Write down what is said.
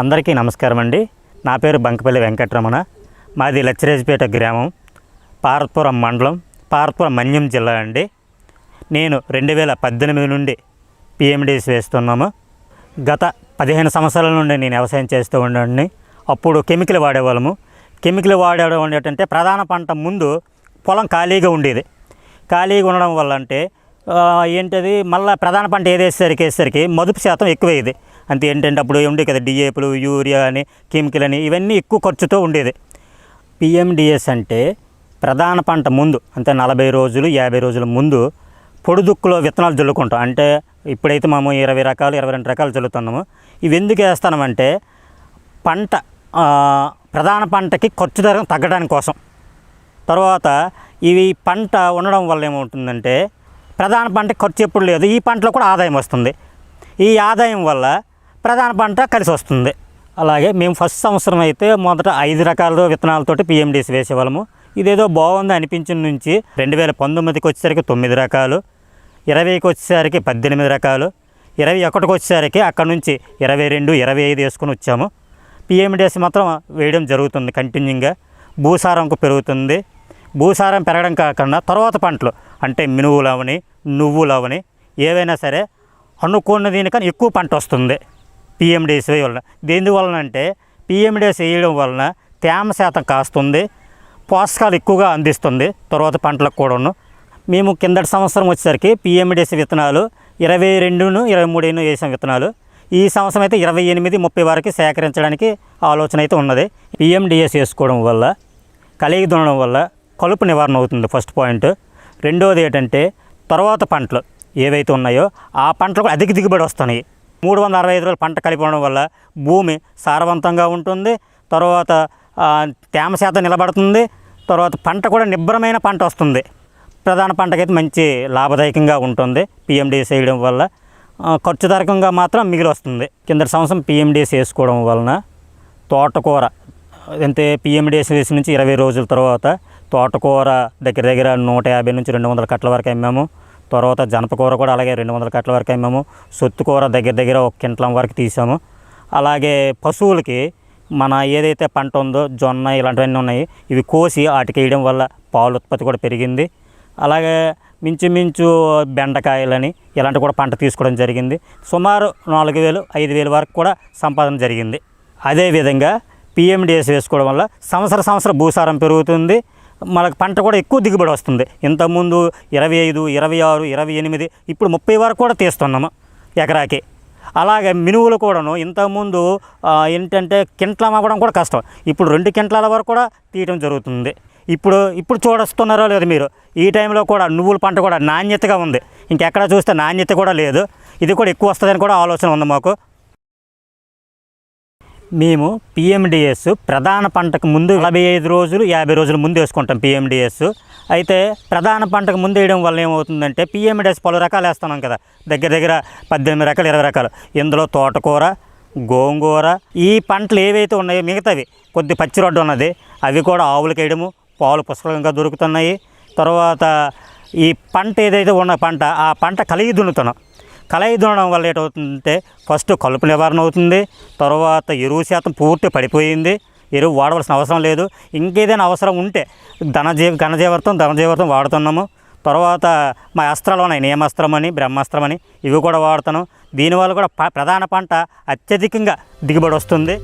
అందరికీ నమస్కారం అండి. నా పేరు బంకపల్లి వెంకటరమణ. మాది లచ్చిరేజిపేట గ్రామం పార్పురం మండలం పార్పురం మన్యం జిల్లా అండి. నేను రెండు వేల పద్దెనిమిది నుండి పిఎండిస్ వేస్తున్నాము. గత పదిహేను సంవత్సరాల నుండి నేను వ్యవసాయం చేస్తూ ఉండండి అప్పుడు కెమికల్ వాడేవాళ్ళము. కెమికల్ వాడేవాళ్ళం ఏంటంటే ప్రధాన పంట ముందు పొలం ఖాళీగా ఉండేది. ఖాళీగా ఉండడం వల్ల అంటే ఏంటది? మళ్ళీ ప్రధాన పంట ఏదేసరికి వేసేసరికి మదుపు శాతం ఎక్కువయ్యేది. అంతే ఏంటంటే అప్పుడు ఉండే కదా డిఏపులు యూరియా అని కెమికల్ అని ఇవన్నీ ఎక్కువ ఖర్చుతో ఉండేది. పిఎండిఎస్ అంటే ప్రధాన పంట ముందు అంటే నలభై రోజులు యాభై రోజుల ముందు పొడుదుక్కులో విత్తనాలు చల్లుకుంటాం అంటే ఇప్పుడైతే మేము ఇరవై రకాలు ఇరవై రెండు రకాలు చల్లుతున్నాము ఇవి ఎందుకు వేస్తామంటే పంట ప్రధాన పంటకి ఖర్చు ధర తగ్గడానికి కోసం. తర్వాత ఇవి పంట ఉండడం వల్ల ఏమవుతుందంటే ప్రధాన పంట ఖర్చు ఎప్పుడు లేదు. ఈ పంటలో కూడా ఆదాయం వస్తుంది. ఈ ఆదాయం వల్ల ప్రధాన పంట కలిసి వస్తుంది. అలాగే మేము ఫస్ట్ సంవత్సరం అయితే మొదట ఐదు రకాల విత్తనాలతోటి పిఎండిసి వేసేవాళ్ళము. ఇదేదో బాగుంది అనిపించిన నుంచి రెండు వేల పంతొమ్మిదికి వచ్చేసరికి తొమ్మిది రకాలు ఇరవైకి వచ్చేసరికి పద్దెనిమిది రకాలు ఇరవై ఒకటికి వచ్చేసరికి అక్కడ నుంచి ఇరవై రెండు ఇరవై ఐదు వేసుకొని వచ్చాము. పిఎండిఎస్ మాత్రం వేయడం జరుగుతుంది కంటిన్యూగా భూసారంకు పెరుగుతుంది. భూసారం పెరగడం కాకుండా తర్వాత పంటలు అంటే మినువులు అవని నువ్వులు అవని ఏవైనా సరే అనుకున్న దీనికన్నా ఎక్కువ పంట వస్తుంది. పిఎండిఎస్ వలన. దేనివలన అంటే పిఎండిఎస్ వేయడం వలన తేమ శాతం కాస్తుంది పోషకాలు ఎక్కువగా అందిస్తుంది తర్వాత పంటలకు కూడాను. మేము కిందటి సంవత్సరం వచ్చేసరికి పిఎండిఎస్ విత్తనాలు ఇరవై రెండును ఇరవై మూడును వేసాం విత్తనాలు. ఈ సంవత్సరం అయితే ఇరవై ఎనిమిది ముప్పై వరకు సేకరించడానికి ఆలోచన అయితే ఉన్నది. పిఎండిఎస్ వేసుకోవడం వల్ల కలిగి దున్నడం వల్ల కలుపు నివారణ అవుతుంది ఫస్ట్ పాయింట్. రెండవది ఏంటంటే తర్వాత పంటలు ఏవైతే ఉన్నాయో ఆ పంటలకు అధిక దిగుబడి వస్తున్నాయి. మూడు వందల అరవై ఐదు రోజులు పంట కలిపి ఉండడం వల్ల భూమి సారవంతంగా ఉంటుంది. తర్వాత తేమ శాతం నిలబడుతుంది. తర్వాత పంట కూడా నిబ్బరమైన పంట వస్తుంది. ప్రధాన పంటకైతే మంచి లాభదాయకంగా ఉంటుంది. పిఎండిఎస్ వేయడం వల్ల ఆ, ఖర్చుదారకంగా మాత్రం మిగిలి వస్తుంది కిందటి సంవత్సరం పిఎండిఎస్ వేసుకోవడం వలన తోటకూర అంటే పిఎండిఎస్ వేసి నుంచి ఇరవై రోజుల తర్వాత తోటకూర దగ్గర దగ్గర నూట యాభై నుంచి రెండు వందల కట్టల వరకు అమ్మాము. తర్వాత జనపకూర కూడా అలాగే రెండు వందల కట్టల వరకు అమ్మాము. సొత్తుకూర దగ్గర దగ్గర ఒక కింటలం వరకు తీసాము. అలాగే పశువులకి మన ఏదైతే పంట ఉందో జొన్న ఇలాంటివన్నీ ఉన్నాయి ఇవి కోసి వాటికి వేయడం వల్ల పాలు ఉత్పత్తి కూడా పెరిగింది. అలాగే మించుమించు బెండకాయలని ఇలాంటి కూడా పంట తీసుకోవడం జరిగింది. సుమారు నాలుగు వేలు ఐదు వేలు వరకు కూడా సంపాదన జరిగింది. అదేవిధంగా పిఎండిఎస్ వేసుకోవడం వల్ల సంవత్సర సంవత్సరం భూసారం పెరుగుతుంది. మనకు పంట కూడా ఎక్కువ దిగుబడి వస్తుంది. ఇంతకుముందు ఇరవై ఐదు ఇరవై ఆరు ఇరవై ఎనిమిది ఇప్పుడు ముప్పై వరకు కూడా తీస్తున్నాము ఎకరాకి. అలాగే మినువులు కూడాను ఇంతకుముందు ఏంటంటే కింట్లం అవ్వడం కూడా కష్టం. ఇప్పుడు రెండు కింట్లాల వరకు కూడా తీయడం జరుగుతుంది. ఇప్పుడు ఇప్పుడు చూడొస్తున్నారో లేదు మీరు. ఈ టైంలో కూడా నువ్వుల పంట కూడా నాణ్యతగా ఉంది. ఇంకెక్కడ చూస్తే నాణ్యత కూడా లేదు. ఇది కూడా ఎక్కువ వస్తుందని కూడా ఆలోచన ఉంది మాకు. మేము పిఎండిఎస్ ప్రధాన పంటకు ముందు నలభై ఐదు రోజులు యాభై రోజుల ముందు వేసుకుంటాం పిఎండిఎస్ అయితే ప్రధాన పంటకు ముందు వేయడం వల్ల ఏమవుతుందంటే పిఎండిఎస్ పలు రకాలు వేస్తున్నాం కదా. దగ్గర దగ్గర పద్దెనిమిది రకాలు ఇరవై రకాలు. ఇందులో తోటకూర గోంగూర ఈ పంటలు ఏవైతే ఉన్నాయో మిగతావి కొద్ది పచ్చిరొడ్డు ఉన్నది అవి కూడా ఆవులకు వేయడము పాలు పుష్కలంగా దొరుకుతున్నాయి. తర్వాత ఈ పంట ఏదైతే ఉన్న పంట ఆ పంట కలిగి దున్నుతున్నాం. కలయి దున్నడం వల్ల ఏటవుతుందంటే ఫస్ట్ కలుపు నివారణ అవుతుంది తర్వాత ఎరువు శాతం పూర్తి పడిపోయింది ఎరువు వాడవలసిన అవసరం లేదు. ఇంకేదైనా అవసరం ఉంటే ధనజీవ ఘనజీవర్తం ధనజీవర్తం వాడుతున్నాము. తర్వాత మా అస్త్రాలు ఉన్నాయి నియమాస్త్రం అని బ్రహ్మాస్త్రం అని ఇవి కూడా వాడుతాను. దీనివల్ల కూడా ప- ప్రధాన పంట అత్యధికంగా దిగుబడి వస్తుంది.